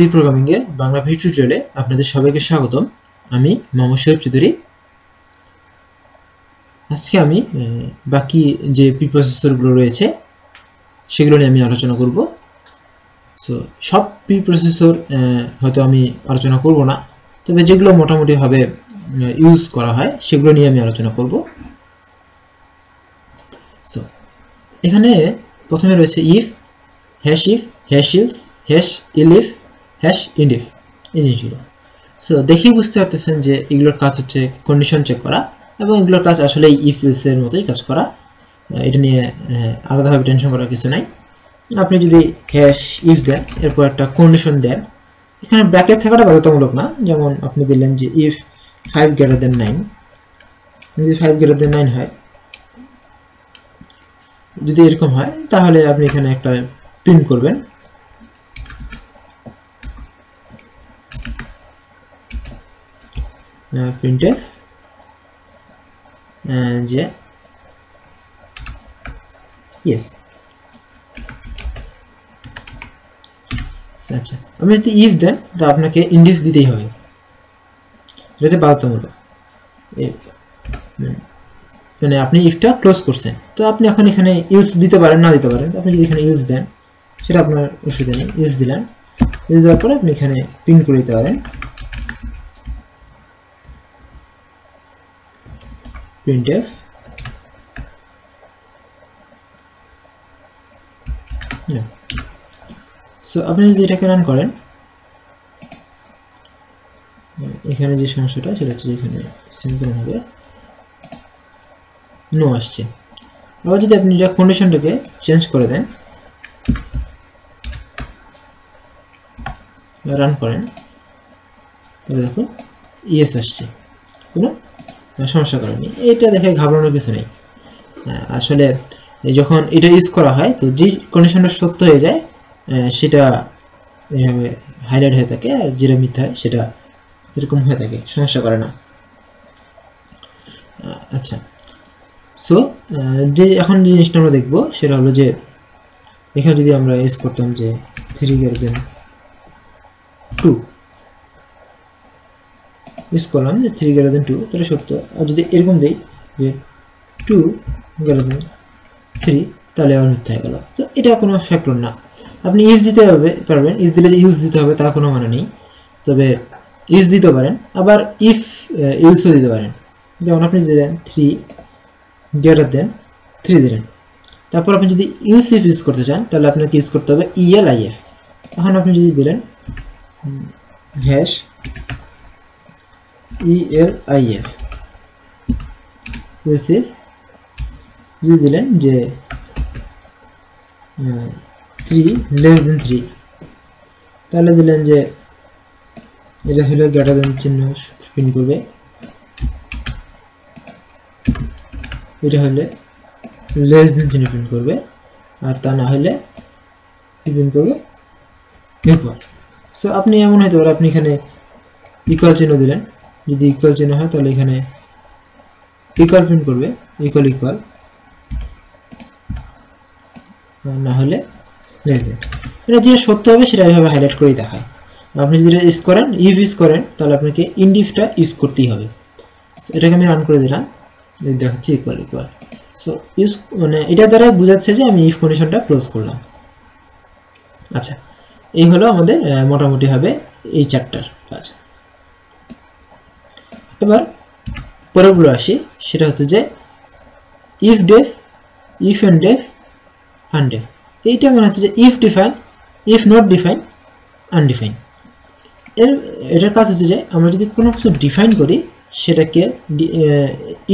C programming এর Bangla video টিউটোরিয়ালে আপনাদের সবাইকে স্বাগতম। আমি মোহাম্মদ শরীফ চৌধুরী। আজকে আমি বাকি যে প্রি প্রসেসরগুলো রয়েছে, সেগুলো নিয়ে আমি আলোচনা করব। সো সব প্রি প্রসেসর হয়তো আমি আলোচনা করব না, তবে যেগুলো মোটামুটি ভাবে ইউজ করা হয়, সেগুলো নিয়ে আমি আলোচনা করব। সো এখানে প্রথমে রয়েছে if hash if hash else hash elif hash endif এই জিনিসগুলো সো দেখেই বুঝতে পারতেছেন যে এগুলোর কাজ হচ্ছে কন্ডিশন চেক করা এবং এগুলোর কাজ আসলে ইফ এর মতোই কাজ করা। এটা নিয়ে আলাদাভাবে টেনশন করার কিছু নাই। আপনি যদি হ্যাশ ইফ দেন, এরপর একটা কন্ডিশন দেন, এখানে ব্র্যাকেট থাকাটা বাধ্যতামূলক না। যেমন আপনি দিলেন যে if five greater than nine যদি ফাইভ গ্রেটার দেন নাইন হয়, যদি এরকম হয়, তাহলে আপনি এখানে একটা প্রিন্ট করবেন। প্রিন্টে যে ইয়েস আচ্ছা আপনি যদি ইফ দেন, তা আপনাকে ইন্ডিফ দিতেই হবে। হচ্ছে বাধ্যতামূলক। মানে আপনি ইফটা ক্লোজ করছেন। তো আপনি এখন এখানে ইউজ দিতে পারেন, না দিতে পারেন। আপনি যদি এখানে ইউজ দেন, সেটা আপনার অসুবিধা নেই। ইউজ দিলেন। ইউজ দেওয়ার পরে আপনি এখানে প্রিন্ট করে দিতে পারেন। Printf. সো আপনি যদি এটাকে রান করেন, এখানে যে সমস্যাটা, সেটা হচ্ছে এখানে সিম্পল হবে। নো আসছে। আবার যদি আপনি এটা কন্ডিশনটাকে চেঞ্জ করে দেন রান করেন, তাহলে দেখুন ইয়েস আসছে। কোনো সমস্যা করেনি এটা দেখে ঘাবড়ানোর কিছু নেই। আসলে যখন এটা ইউজ করা হয়, তো যে কন্ডিশনটা সত্য হয়ে যায় সেটা হাইলাইট হয়ে থাকে আর যেটা মিথ্যা সেটা এরকম হয়ে থাকে, সমস্যা করে না। আচ্ছা। সো যে এখন যে জিনিসটা আমরা দেখব, সেটা হলো যে এখানে যদি আমরা ইউজ করতাম যে three greater than two use করলাম যে থ্রি গ্রেটার দেন টু তাহলে সত্য। আর যদি এরকম দেই যে টু গ্রেটার দেন থ্রি তাহলে আবার মিথ্যা হয়ে গেল। তো এটা কোনো ফ্যাক্টর না। আপনি ইউজ দিতে হবে, পারবেন। ইউজ দিলে যে ইউজ দিতে হবে, তার কোনো মানে নেই। তবে ইউজ দিতে পারেন। আবার ইফ ইউজও দিতে পারেন। যেমন আপনি যদি দেন থ্রি গ্রেটার দেন থ্রি দিলেন। তারপর আপনি যদি ইউজ ইফ ইউজ করতে চান, তাহলে আপনাকে ইউজ করতে হবে ইএল আইএফ এখন আপনি যদি দিলেন হ্যাশ ইএলআইএফ রিসিভ যদি দিলেন যে থ্রি লেস দেন থ্রি তাহলে দিলেন যে এটা হলে গ্রেটার দেন চিহ্ন প্রিন্ট করবে এটা হলে লেস দেন চিহ্ন প্রিন্ট করবে আর তা না হলে প্রিন্ট করবে ইকুয়াল সো আপনি এমন হয়তো পারে আপনি এখানে ইকুয়াল চিহ্ন দিলেন যদি ইকুয়াল চিহ্ন হয়, তাহলে এখানে ইকুয়াল প্রিন্ট করবে? ইকুয়াল ইকুয়াল না হলে এটা যে সত্য হবে, সেটা এইভাবে হাইলাইট করেই দেখায় আপনি যদি ইউজ করেন ইফ ইউজ করেন, তাহলে আপনাকে ইন্ডিফটা ইউজ করতেই হবে। এটাকে আমি রান করে দিলাম। দেখাচ্ছি ইকুয়াল ইকুয়াল সো ইউজ মানে এটা দ্বারা বোঝাচ্ছে যে আমি ইফ কন্ডিশনটা ক্লোজ করলাম। আচ্ছা এই হলো আমাদের মোটামুটি হবে এই চ্যাপ্টার কাজ এবার পরেরগুলো আসি, সেটা হচ্ছে যে if deaf if and deaf undef এইটা মানে হচ্ছে যে if define if not define undefine এর, এটার কাজ হচ্ছে যে আমরা যদি কোনো কিছু ডিফাইন করি, সেটাকে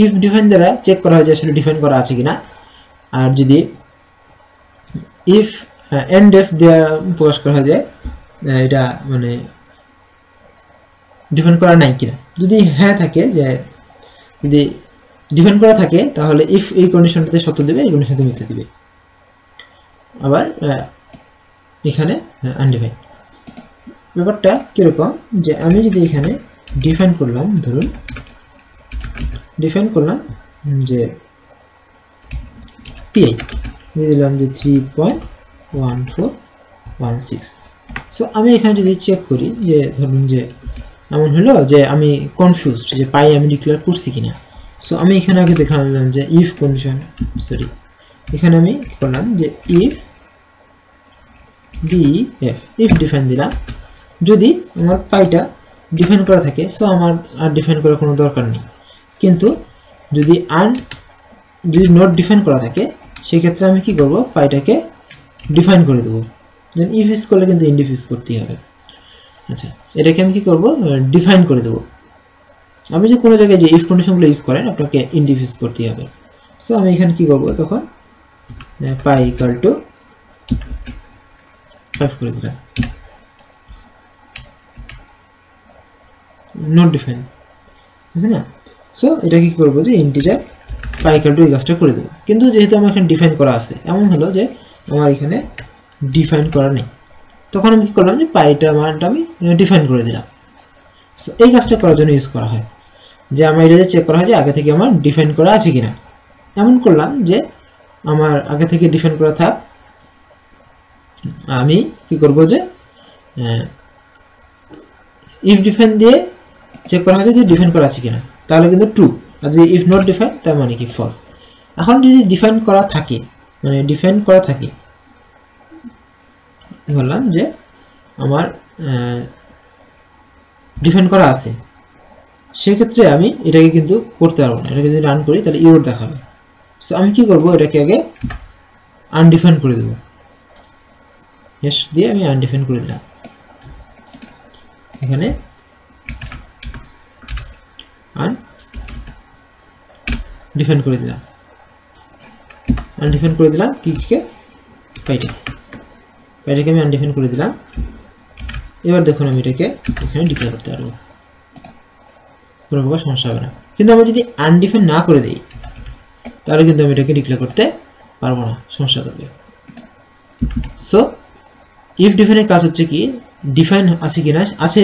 ইফ ডিফাইন দ্বারা চেক করা হয় যে আসলে ডিফাইন করা আছে কিনা। আর যদি ইফ এন্ড ডেফ দেওয়া প্রকাশ করা হয় যে এটা মানে ডিফাইন করা নাই কিনা? যদি হ্যাঁ থাকে, যে যদি ডিফাইন করা থাকে, তাহলে ইফ এই কন্ডিশনটাতে সত্য দেবে, এই কন্ডিশনটাতে মিথ্যা দিবে। আবার এখানে আনডিফাইন ব্যাপারটা কীরকম? যে আমি যদি এখানে ডিফাইন করলাম, ধরুন ডিফাইন করলাম যে পিআই দিলাম যে three point one four one six so আমি এখানে যদি চেক করি, যে ধরুন যে এমন হলো যে আমি কনফিউজড যে পাই আমি ডিক্লেয়ার করছি কিনা। সো আমি এখানে আগে দেখালাম যে ইফ কন্ডিশন সরি এখানে আমি করলাম যে if D F if define দিলাম। যদি আমার পাইটা ডিফাইন করা থাকে সো আমার আর ডিফাইন করার কোনো দরকার নেই। কিন্তু যদি আন, যদি নোট ডিফাইন করা থাকে, সেক্ষেত্রে আমি কি করব? পাইটাকে ডিফাইন করে দেবো। দেন ইফ ইস করলে কিন্তু ইনডিফিস করতেই হবে। আচ্ছা এটাকে আমি কি করব? ডিফাইন করে দেবো। আপনি যে কোনো জায়গায় যে ইফ কন্ডিশনগুলো ইউজ করেন, আপনাকে ইনডিফিস করতেই হবে। সো আমি এখানে কি করব তখন? পাই ইকাল টু ফাইভ করে দিলাম। নট ডিফাইন বুঝলি না? সো এটা কি করব যে ইন্টিজার পাই কার্ড এই কাজটা করে দেবো। কিন্তু যেহেতু আমার এখানে ডিফাইন করা আছে, এমন হলো যে আমার এখানে ডিফাইন করা নেই। তখন আমি কি করলাম যে পাইটা মানটা আমি ডিফাইন করে দিলাম। এই কাজটা করার জন্য ইউজ করা হয়। যে আমার এটা চেক করা হয় যে আগে থেকে আমার ডিফাইন করা আছে কিনা। এমন করলাম যে আমার আগে থেকে ডিফাইন করা থাক। আমি কি করব যে ইফ ডিফাইন দিয়ে চেক করা হয় যে ডিফাইন করা আছে কিনা। তাহলে কিন্তু ট্রু আর যদি ইফ নট ডিফাইন তার মানে কি ফলস এখন যদি ডিফাইন করা থাকে মানে ডিফাইন করা থাকে বললাম যে আমার ডিফাইন করা আছে। সেক্ষেত্রে আমি এটাকে কিন্তু করতে পারব না। এটাকে যদি রান করি, তাহলে ইউর দেখাবে। সো আমি কি করব? এটাকে আগে আনডিফাইন করে দেবো। এস দিয়ে আমি আনডিফাইন করে দিলাম। এখানে আন ডিফাইন করে দিলাম। আনডিফাইন করে দিলাম, কি, কে পাইটা পাইটাকে আমি আনডিফাইন করে দিলাম। এবার দেখুন আমি এটাকে এখানে ডিক্লেয়ার করতে পারব। কোনো প্রকার সমস্যা হবে না। কিন্তু আমি যদি আনডিফাইন না করে দিই, তাহলে কিন্তু আমি এটাকে ডিক্লেয়ার করতে পারব না। সমস্যা করবে সো ইফ ডিফাইনের কাজ হচ্ছে কি ডিফাইন আছে কিনা আছে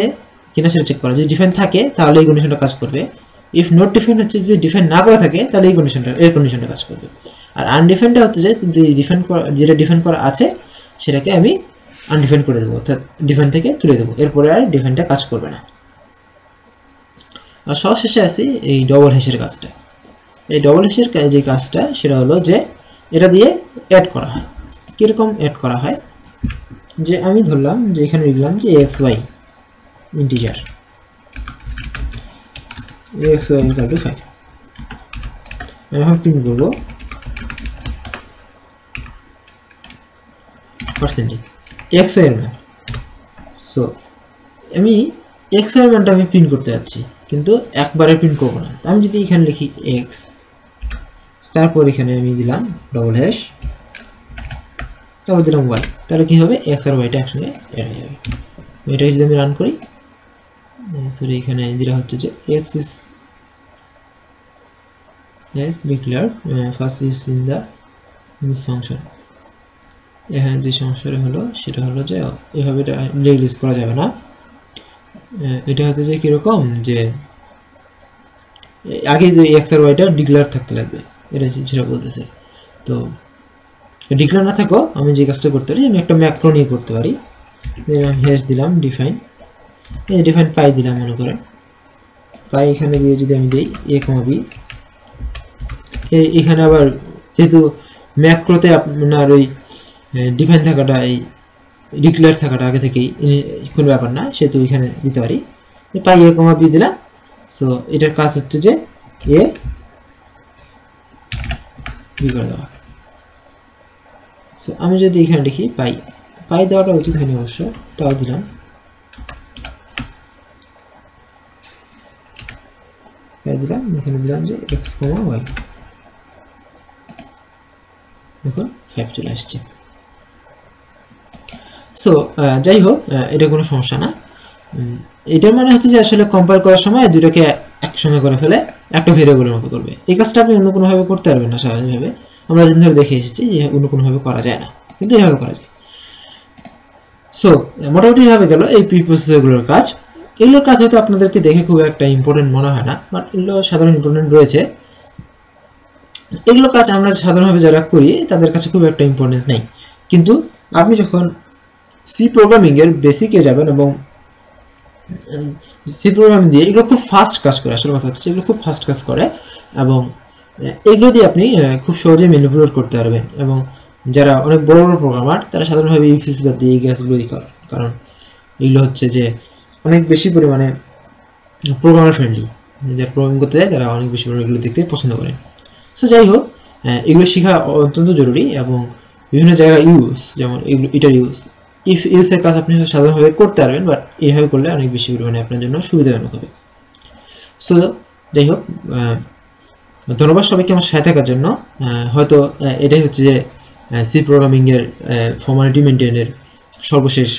কিনা সেটা চেক করা। যদি ডিফাইন থাকে, তাহলে এই কন্ডিশনটা কাজ করবে। ইফ নট ডিফাইন হচ্ছে যে ডিফাইন না করা থাকে, তাহলে এই কন্ডিশনটা এই কন্ডিশনটা কাজ করবে। আর আনডিফাইনটা হচ্ছে যে ডিফাইন করা, যেটা ডিফাইন করা আছে সেটাকে আমি আনডিফাইন করে দেবো, অর্থাৎ ডিফাইন থেকে তুলে দেবো। এরপরে আর ডিফাইনটা কাজ করবে না। আর সবশেষে আসি এই ডবল হ্যাশের কাজটা। এই ডবল হ্যাশের যে কাজটা, সেটা হলো যে এটা দিয়ে অ্যাড করা হয়। কীরকম অ্যাড করা হয়? যে আমি ধরলাম যে এখানে লিখলাম যে X Y integer X Y equal to five আমি এখন প্রিন্ট করব। পার্সেন্টেজ এক্স করতে যাচ্ছি কিন্তু একবারে প্রিন্ট করব না। আমি যদি এখানে লিখি এক্স তারপর এখানে আমি দিলাম ডবল হ্যাশ তারপর দিলাম ওয়াই তাহলে কি হবে? এক্স আর ওয়াইটা একসঙ্গে অ্যাড যাবে। এটাকে যদি আমি রান করি সরি এখানে যেটা হচ্ছে যে X is yes declared uh, first is in এখানে যে সমস্যাটা হলো, সেটা হলো যে এভাবে এটা রিলিজ করা যাবে না। এটা হচ্ছে যে কীরকম যে, আগে যে এক্স আর ওয়াইটা ডিক্লেয়ার থাকতে লাগবে, এটা যেটা বলতেছে। তো ডিক্লেয়ার না থাকো, আমি যে কাজটা করতে পারি, আমি একটা ম্যাক্রো নিয়ে করতে পারি। আমি হ্যাশ দিলাম ডিফাইন এই ডিফাইন পাই দিলাম, মনে করেন। পাই এখানে দিয়ে যদি আমি দিই এ কমা বি এখানে আবার যেহেতু ম্যাক্রোতে আপনার ওই ডিফাইন থাকাটা এই ডিক্লেয়ার থাকাটা আগে থেকেই কোনো ব্যাপার না, সেহেতু এখানে দিতে পারি। পাই এ কমা বি দিলাম। সো এটার কাজ হচ্ছে যে এ বি করে দেওয়া। সো আমি যদি এখানে লিখি পাই পাই দেওয়াটা উচিত হয়নি অবশ্য, তাও দিলাম। দিলাম, এখানে দিলাম যে এক্স কমা দেখুন ফাইভ চলে আসছে। সো যাই হোক এটা কোনো সমস্যা না। এটার মানে হচ্ছে যে আসলে কম্পাইল করার সময় দুটোকে একসঙ্গে করে ফেলে একটা ভেরিয়েবলের মতো করবে। এই কাজটা আপনি অন্য কোনোভাবে করতে পারবেন না স্বাভাবিকভাবে। আমরা যেদিন ধরে দেখে এসেছি যে অন্য কোনোভাবে করা যায় না, কিন্তু এইভাবে করা যায়। সো মোটামুটি এভাবে গেল এই প্রি প্রসেসরগুলোর কাজ। এগুলোর কাজ হয়তো আপনাদেরকে দেখে খুব একটা ইম্পর্টেন্ট মনে হয় না বাট এগুলো সাধারণ ইম্পর্টেন্ট রয়েছে। এগুলো কাজ আমরা সাধারণভাবে যারা করি, তাদের কাছে খুব একটা ইম্পর্টেন্স নেই। কিন্তু আপনি যখন সি প্রোগ্রামিং এর বেসিকে যাবেন এবং সি প্রোগ্রামিং দিয়ে এগুলো খুব ফাস্ট কাজ করে, আসলে কথা হচ্ছে এগুলো খুব ফাস্ট কাজ করে এবং এগুলো দিয়ে আপনি খুব সহজেই ম্যানিপুলেট করতে পারবেন এবং যারা অনেক বড় বড় প্রোগ্রামার তারা সাধারণভাবে ইউপিএস বাদ দিয়ে গ্যাসগুলো করে। কারণ এগুলো হচ্ছে যে অনেক বেশি পরিমাণে প্রোগ্রামার ফ্রেন্ডলি যারা প্রোগ্রামিং করতে যায় তারা অনেক বেশি পরিমাণে এগুলো দেখতে পছন্দ করেন। সো যাই হোক এগুলো শেখা অত্যন্ত জরুরি এবং বিভিন্ন জায়গায় ইউজ যেমন এগুলো, এটার ইউজ ইফ ইউজের কাজ আপনি সাধারণভাবে করতে পারবেন বাট এইভাবে করলে অনেক বেশি পরিমাণে আপনার জন্য সুবিধাজনক হবে। সো যাই হোক ধন্যবাদ সবাইকে আমার সাথে থাকার জন্য। হয়তো এটাই হচ্ছে যে সি প্রোগ্রামিং এর ফর্মালিটি মেনটেনের সর্বশেষ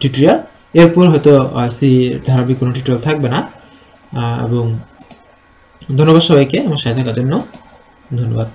টিউটোরিয়াল এরপর হয়তো সি ধারাবাহিক কোনো টিউটোরিয়াল থাকবে না। এবং ধন্যবাদ সবাইকে আমার সাথে থাকার জন্য। ধন্যবাদ।